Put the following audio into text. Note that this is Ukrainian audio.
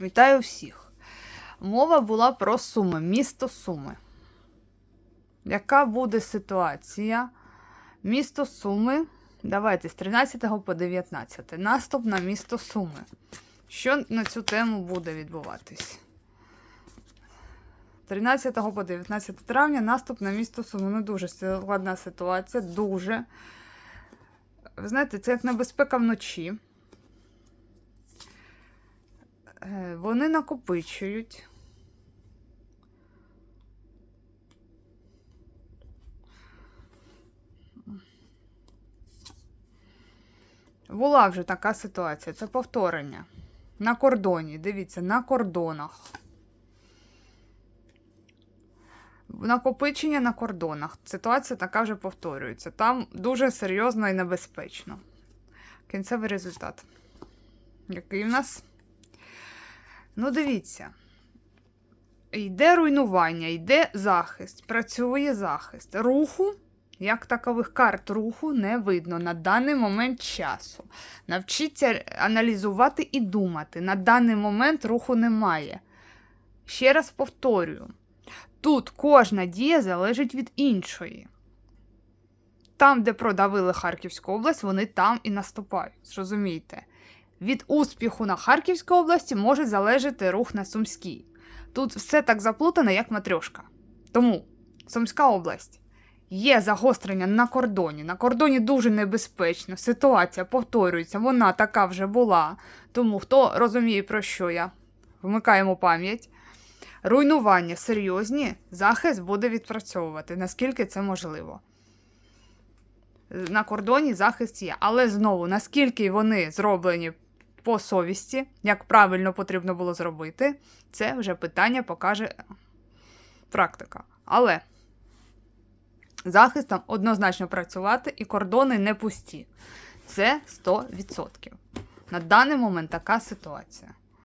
Вітаю всіх. Мова була про Суми, місто Суми. Яка буде ситуація? Місто Суми. Давайте з 13 по 19. Наступ на місто Суми. Що на цю тему буде відбуватись? 13 по 19 травня наступ на місто Суми. Ну, дуже складна ситуація. Дуже. Ви знаєте, це як небезпека вночі. Е, Вони накопичують. Була вже така ситуація. Це повторення. На кордоні. Дивіться, на кордонах. Накопичення на кордонах. Ситуація така вже повторюється. Там дуже серйозно і небезпечно. Кінцевий результат. Який в нас? Ну, дивіться. Йде руйнування, йде захист, працює захист. Руху, як такових карт руху, не видно на даний момент часу. Навчіться аналізувати і думати. На даний момент руху немає. Ще раз повторюю: тут кожна дія залежить від іншої. Там, де продавили Харківську область, вони там і наступають. Зрозумійте. Від успіху на Харківській області може залежати рух на Сумській. Тут все так заплутано, як матрьошка. Тому Сумська область є загострення на кордоні. На кордоні дуже небезпечно. Ситуація повторюється, вона така вже була. Тому хто розуміє, про що я, вмикаємо пам'ять. Руйнування серйозні, захист буде відпрацьовувати, наскільки це можливо. На кордоні захист є. Але знову, наскільки вони зроблені по совісті, як правильно потрібно було зробити, це вже питання покаже практика. Але захистом однозначно працювати і кордони не пусті. Це 100%. На даний момент така ситуація.